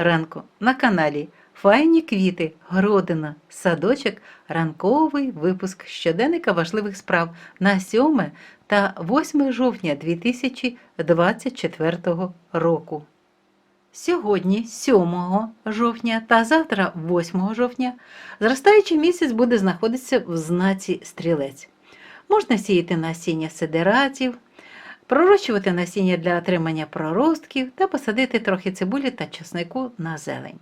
ранку на каналі Файні квіти, городина, садочок, ранковий випуск щоденника важливих справ на 7 та 8 жовтня 2024 року. Сьогодні, 7 жовтня та завтра, 8 жовтня, зростаючий місяць буде знаходитися в знаці стрілець. Можна сіяти насіння сидератів, пророщувати насіння для отримання проростків та посадити трохи цибулі та чеснику на зелень.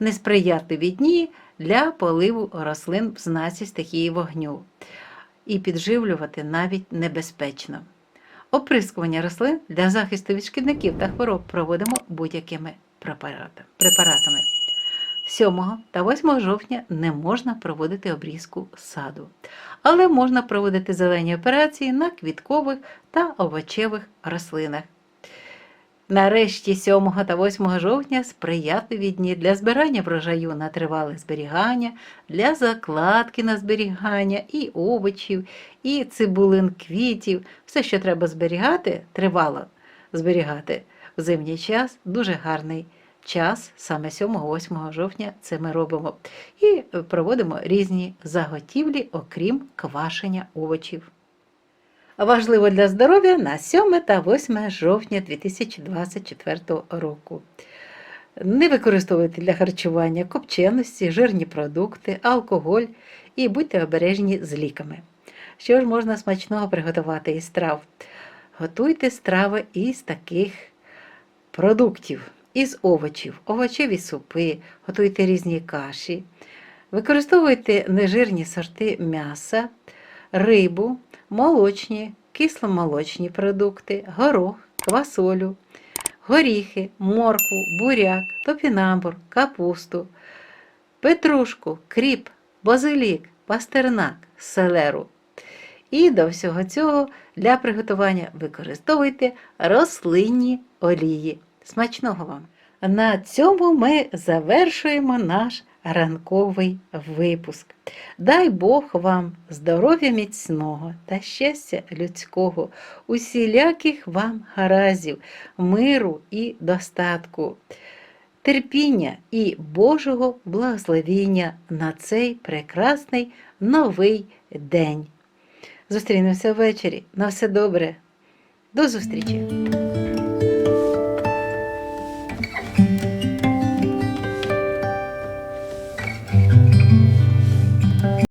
Несприятливі дні для поливу рослин в знаці стихії вогню і підживлювати навіть небезпечно. Оприскування рослин для захисту від шкідників та хвороб проводимо будь-якими препаратами. 7 та 8 жовтня не можна проводити обрізку саду, але можна проводити зелені операції на квіткових та овочевих рослинах. Нарешті 7 та 8 жовтня сприятливі дні для збирання врожаю на тривале зберігання, для закладки на зберігання і овочів, і цибулин квітів. Все, що треба зберігати, тривало зберігати в зимній час, дуже гарний час, саме 7-8 жовтня це ми робимо. І проводимо різні заготівлі, окрім квашення овочів. Важливо для здоров'я на 7 та 8 жовтня 2024 року. Не використовуйте для харчування копченості, жирні продукти, алкоголь і будьте обережні з ліками. Що ж можна смачного приготувати із трав? Готуйте страви із таких продуктів, із овочів, овочеві супи, готуйте різні каші, використовуйте нежирні сорти м'яса, рибу, молочні, кисломолочні продукти, горох, квасолю, горіхи, моркву, буряк, топінамбур, капусту, петрушку, кріп, базилік, пастернак, селеру. І до всього цього для приготування використовуйте рослинні олії. Смачного вам! На цьому ми завершуємо наш ранковий випуск. Дай Бог вам здоров'я міцного та щастя людського, усіляких вам гаразів, миру і достатку, терпіння і Божого благословіння на цей прекрасний новий день. Зустрінемося ввечері. На все добре. До зустрічі!